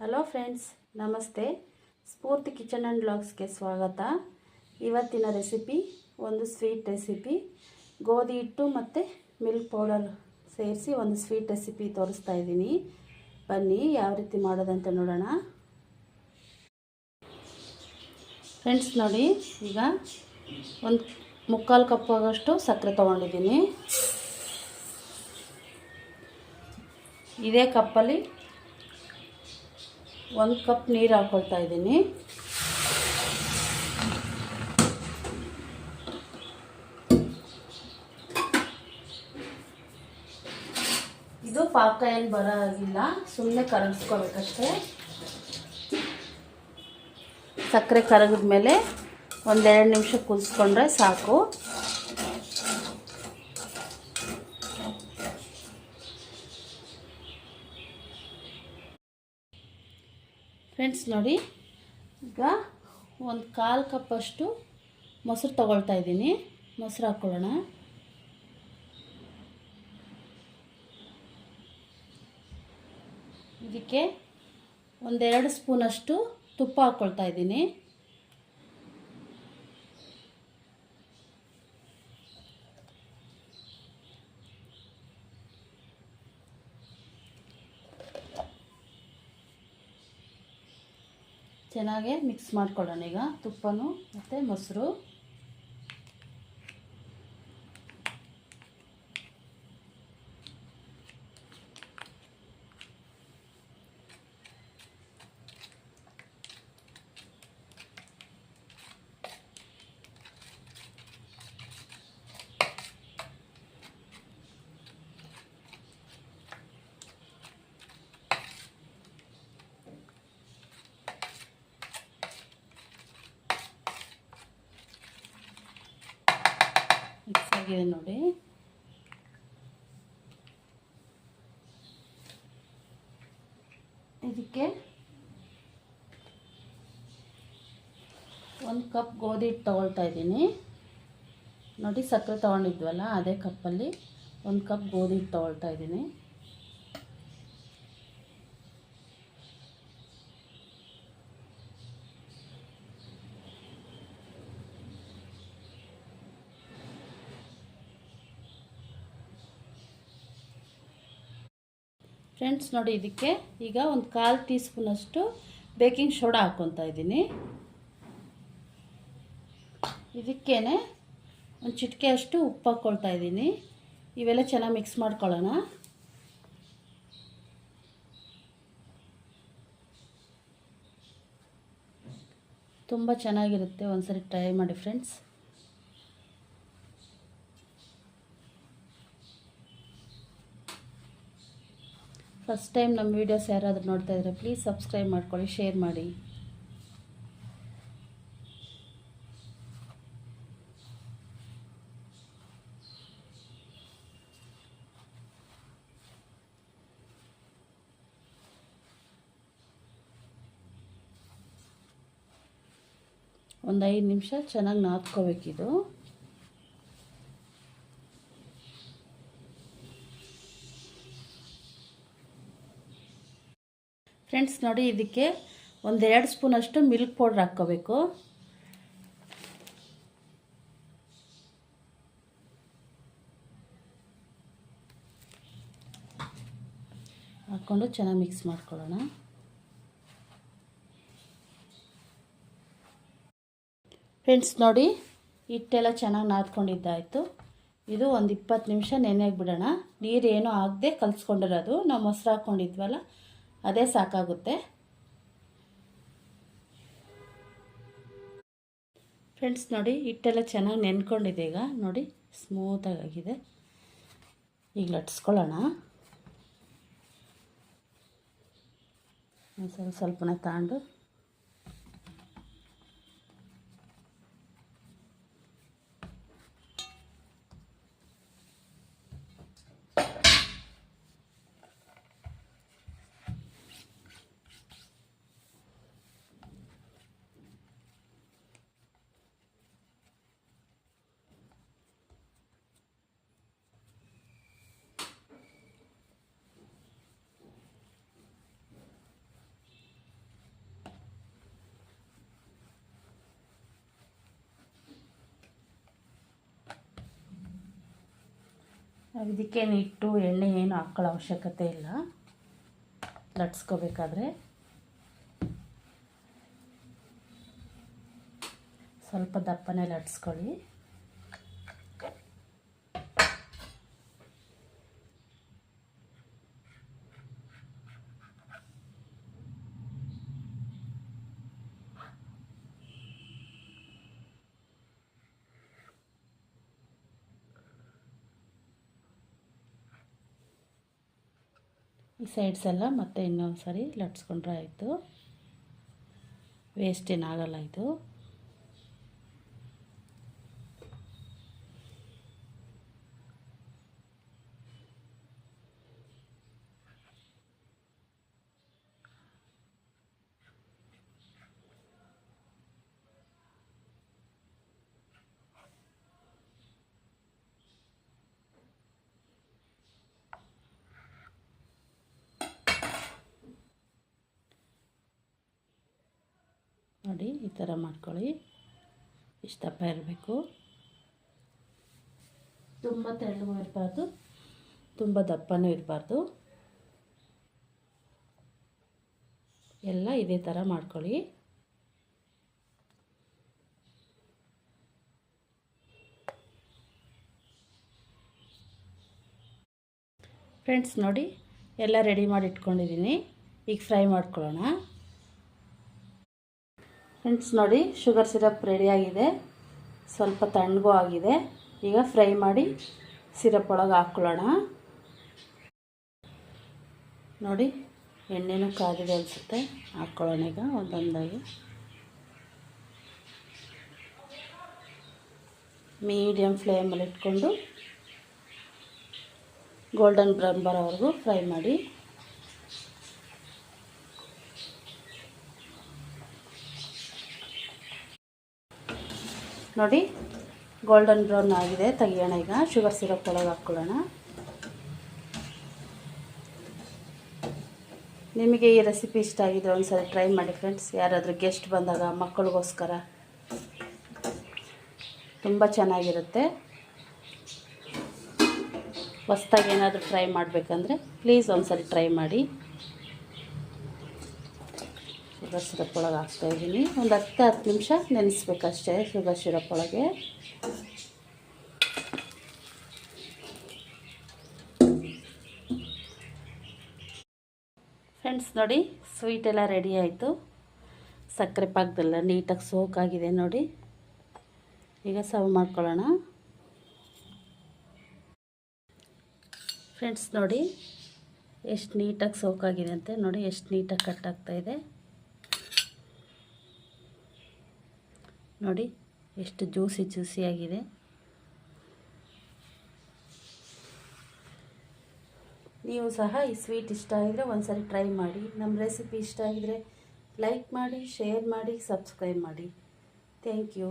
Hello friends, ನಮಸ್ತೆ. ಸ್ಫೂರ್ತಿ kitchen and ಬ್ಲಾಗ್ಸ್ಗೆ ಸ್ವಾಗತ. ಇವತ್ತಿನ ರೆಸಿಪಿ, ಒಂದು ಸ್ವೀಟ್ ರೆಸಿಪಿ. ಗೋಧಿ ಹಿಟ್ಟು ಮತ್ತು ಮಿಲ್ಕ್ ಪೌಡರ್ ಸೇರಿಸಿ ಒಂದು ಸ್ವೀಟ್ ರೆಸಿಪಿ ತೋರಿಸ್ತಾ ಇದ್ದೀನಿ. ಬನ್ನಿ, ಯಾವ ರೀತಿ ಮಾಡೋದಂತ ನೋಡೋಣ. ಫ್ರೆಂಡ್ಸ್, ನೋಡಿ, ಈಗ ಒಂದು ಮುಕ್ಕಾಲು ಕಪ್ ಆಗೋಷ್ಟು ಸಕ್ಕರೆ ತೊಗೊಂಡಿದ್ದೀನಿ. ಇದೇ ಕಪ್ಪಲ್ಲಿ ಒಂದು ಕಪ್ ನೀರು ಹಾಕ್ಕೊಳ್ತಾ ಇದ್ದೀನಿ. ಇದು ಪಾಕ ಏನು ಬರೋ ಹಾಗಿಲ್ಲ ಸುಮ್ಮನೆ ಕರಗಿಸ್ಕೋಬೇಕಷ್ಟೇ. ಸಕ್ಕರೆ ಕರಗಿದ ಮೇಲೆ ಒಂದೆರಡು ನಿಮಿಷ ಕುದಿಸ್ಕೊಂಡ್ರೆ ಸಾಕು. ನೋಡಿ. ಈಗ ಒಂದು ಕಾಲು ಕಪ್ಪಷ್ಟು ಮೊಸರು ತಗೊಳ್ತಾ ಇದ್ದೀನಿ. ಮೊಸರು ಹಾಕ್ಕೊಳ್ಳೋಣ ಇದಕ್ಕೆ ಒಂದೆರಡು ಸ್ಪೂನಷ್ಟು ತುಪ್ಪ ಹಾಕ್ಕೊಳ್ತಾ ಇದ್ದೀನಿ. ಚೆನ್ನಾಗಿ ಮಿಕ್ಸ್ ಮಾಡ್ಕೊಳ್ಳೋಣ ಈಗ ತುಪ್ಪನೂ ಮತ್ತು ಮೊಸರು ಮಿಕ್ಸ್ ಆಗಿದೆ ನೋಡಿ. ಇದಕ್ಕೆ ಒಂದು ಕಪ್ ಗೋಧಿ ಹಿಟ್ಟು ತೊಗೊಳ್ತಾ ಇದ್ದೀನಿ. ನೋಡಿ ಸಕ್ಕರೆ ತೊಗೊಂಡಿದ್ವಲ್ಲ, ಅದೇ ಕಪ್ಪಲ್ಲಿ ಒಂದು ಕಪ್ ಗೋಧಿ ಹಿಟ್ಟು ತೊಗೊಳ್ತಾ ಇದ್ದೀನಿ. ಫ್ರೆಂಡ್ಸ್ ನೋಡಿ ಇದಕ್ಕೆ ಈಗ ಒಂದು ಕಾಲು ಟೀ ಸ್ಪೂನಷ್ಟು ಬೇಕಿಂಗ್ ಸೋಡಾ ಹಾಕ್ಕೊತಾ ಇದ್ದೀನಿ. ಇದಕ್ಕೇ ಒಂದು ಚಿಟಿಕೆ ಅಷ್ಟು ಉಪ್ಪು ಹಾಕ್ಕೊಳ್ತಾ ಇದ್ದೀನಿ. ಇವೆಲ್ಲ ಚೆನ್ನಾಗಿ ಮಿಕ್ಸ್ ಮಾಡ್ಕೊಳ್ಳೋಣ. ತುಂಬ ಚೆನ್ನಾಗಿರುತ್ತೆ ಒಂದ್ಸರಿ ಟ್ರೈ ಮಾಡಿ ಫ್ರೆಂಡ್ಸ್. ಫಸ್ಟ್ ಟೈಮ್ ನಮ್ಮ ವೀಡಿಯೋಸ್ ಯಾರಾದರೂ ನೋಡ್ತಾ ಇದ್ರೆ ಪ್ಲೀಸ್ ಸಬ್ಸ್ಕ್ರೈಬ್ ಮಾಡ್ಕೊಳ್ಳಿ ಶೇರ್ ಮಾಡಿ. ಒಂದು ಐದು ನಿಮಿಷ ಚೆನ್ನಾಗಿ ನಾದ್ಕೋಬೇಕಿದು. ಫ್ರೆಂಡ್ಸ್, ನೋಡಿ ಇದಕ್ಕೆ ಒಂದೆರಡು ಸ್ಪೂನಷ್ಟು ಮಿಲ್ಕ್ ಪೌಡ್ರ್ ಹಾಕ್ಕೋಬೇಕು. ಹಾಕ್ಕೊಂಡು ಚೆನ್ನಾಗಿ ಮಿಕ್ಸ್ ಮಾಡ್ಕೊಳ್ಳೋಣ. ಫ್ರೆಂಡ್ಸ್, ನೋಡಿ ಹಿಟ್ಟೆಲ್ಲ ಚೆನ್ನಾಗಿ ನಾದ್ಕೊಂಡಿದ್ದಾಯಿತು. ಇದು ಒಂದು ಇಪ್ಪತ್ತು ನಿಮಿಷ ನೆನೆಗೆ ಬಿಡೋಣ ನೀರೇನು ಆಗದೆ ಕಲಿಸ್ಕೊಂಡಿರೋದು. ನಾವು ಮೊಸರು ಹಾಕ್ಕೊಂಡಿದ್ವಲ್ಲ ಅದೇ ಸಾಕಾಗುತ್ತೆ. ಫ್ರೆಂಡ್ಸ್ ನೋಡಿ, ಹಿಟ್ಟೆಲ್ಲ ಚೆನ್ನಾಗಿ ನೆನ್ಕೊಂಡಿದೆ ಈಗ. ನೋಡಿ ಸ್ಮೂತಾಗಿದೆ ಈಗ ಲಟ್ಸ್ಕೊಳ್ಳೋಣ. ಸ್ವಲ್ಪ ಸ್ವಲ್ಪನೇ ತಗೊಂಡು ಇದಕ್ಕೇನು ನಿಟ್ಟು ಎಣ್ಣೆ ಏನು ಹಾಕೊಳ್ಳೋ ಅವಶ್ಯಕತೆ ಇಲ್ಲ. ಲಟ್ಸ್ಕೋಬೇಕಾದ್ರೆ. ಸ್ವಲ್ಪ ದಪ್ಪನೇ ಲಟ್ಸ್ಕೊಳ್ಳಿ. ಈ ಸೈಡ್ಸ್ ಎಲ್ಲ ಮತ್ತೆ ಇನ್ನೊಂದು ಸರಿ ಲಟ್ಸ್ಕೊಂಡ್ರೆ ಆಯಿತು. ವೇಸ್ಟ್ ಏನಾಗಲ್ಲ ಇದು. ನೋಡಿ, ಈ ಥರ ಮಾಡ್ಕೊಳ್ಳಿ. ಇಷ್ಟು ದಪ್ಪ ಇರಬೇಕು. ತುಂಬ ತೆಳ್ಳಗೂ ಇರಬಾರ್ದು. ತುಂಬ ದಪ್ಪನೂ ಇರಬಾರ್ದು. ಎಲ್ಲ ಇದೇ ಥರ ಮಾಡ್ಕೊಳ್ಳಿ. ಫ್ರೆಂಡ್ಸ್ ನೋಡಿ, ಎಲ್ಲ ರೆಡಿ ಮಾಡಿ ಇಟ್ಕೊಂಡಿದ್ದೀನಿ. ಈಗ ಫ್ರೈ ಮಾಡ್ಕೊಳ್ಳೋಣ. ಫ್ರೆಂಡ್ಸ್, ನೋಡಿ, ಶುಗರ್ ಸಿರಪ್ ರೆಡಿಯಾಗಿದೆ ಸ್ವಲ್ಪ ತಣ್ಣಗೂ ಆಗಿದೆ. ಈಗ ಫ್ರೈ ಮಾಡಿ ಸಿರಪ್ ಒಳಗೆ ಹಾಕ್ಕೊಳ್ಳೋಣ. ನೋಡಿ, ಎಣ್ಣೆನೂ ಕಾದಿದೆ ಅನಿಸುತ್ತೆ. ಹಾಕ್ಕೊಳ್ಳೋಣ ಈಗ ಒಂದೊಂದಾಗಿ. ಮೀಡಿಯಮ್ ಫ್ಲೇಮಲ್ಲಿ ಇಟ್ಕೊಂಡು ಗೋಲ್ಡನ್ ಬ್ರೌನ್ ಬರೋವರೆಗೂ ಫ್ರೈ ಮಾಡಿ. ನೋಡಿ ಗೋಲ್ಡನ್ ಬ್ರೌನ್ ಆಗಿದೆ. ತೆಗಿಯೋಣ ಈಗ. ಶುಗರ್ ಸಿರಪ್ ಒಳಗೆ ಹಾಕ್ಕೊಳ್ಳೋಣ. ನಿಮಗೆ ಈ ರೆಸಿಪಿ ಇಷ್ಟ ಆಗಿದ್ರೆ ಒಂದ್ಸಲ ಟ್ರೈ ಮಾಡಿ ಫ್ರೆಂಡ್ಸ್ ಯಾರಾದರೂ ಗೆಸ್ಟ್ ಬಂದಾಗ ಮಕ್ಕಳಿಗೋಸ್ಕರ. ತುಂಬ ಚೆನ್ನಾಗಿರುತ್ತೆ. ಹೊಸ್ದಾಗಿ ಏನಾದರೂ ಟ್ರೈ ಮಾಡಬೇಕಂದ್ರೆ ಪ್ಲೀಸ್ ಒಂದ್ಸರಿ ಟ್ರೈ ಮಾಡಿ. ಶುಗರ್ ಸಿರಪ್ ಒಳಗೆ ಹಾಕ್ತಾಯಿದ್ದೀನಿ ಒಂದು ಹತ್ತು ಹತ್ತು ನಿಮಿಷ ನೆನೆಸ್ಬೇಕಷ್ಟೇ ಶುಗರ್ ಸಿರಪ್ ಒಳಗೆ ಫ್ರೆಂಡ್ಸ್ ನೋಡಿ ಸ್ವೀಟ್ ಎಲ್ಲ ರೆಡಿ ಆಯಿತು. ಸಕ್ಕರೆ ಪಾಕದೆಲ್ಲ ನೀಟಾಗಿ ಸೋಕಾಗಿದೆ ನೋಡಿ. ಈಗ ಸರ್ವ್ ಮಾಡ್ಕೊಳ್ಳೋಣ. ಫ್ರೆಂಡ್ಸ್ ನೋಡಿ, ಎಷ್ಟು ನೀಟಾಗಿ ಸೋಕಾಗಿದೆ ಅಂತೆ ನೋಡಿ, ಎಷ್ಟು ನೀಟಾಗಿ ಕಟ್ ಆಗ್ತಾಯಿದೆ ನೋಡಿ, ಎಷ್ಟು ಜ್ಯೂಸಿ ಜ್ಯೂಸಿಯಾಗಿದೆ ನೀವು ಸಹ ಈ ಸ್ವೀಟ್ ಇಷ್ಟ ಆಗಿದ್ರೆ ಒಂದ್ಸರಿ ಟ್ರೈ ಮಾಡಿ. ನಮ್ಮ ರೆಸಿಪಿ ಇಷ್ಟ ಆಗಿದ್ರೆ ಲೈಕ್ ಮಾಡಿ, ಶೇರ್ ಮಾಡಿ, ಸಬ್ಸ್ಕ್ರೈಬ್ ಮಾಡಿ. Thank you.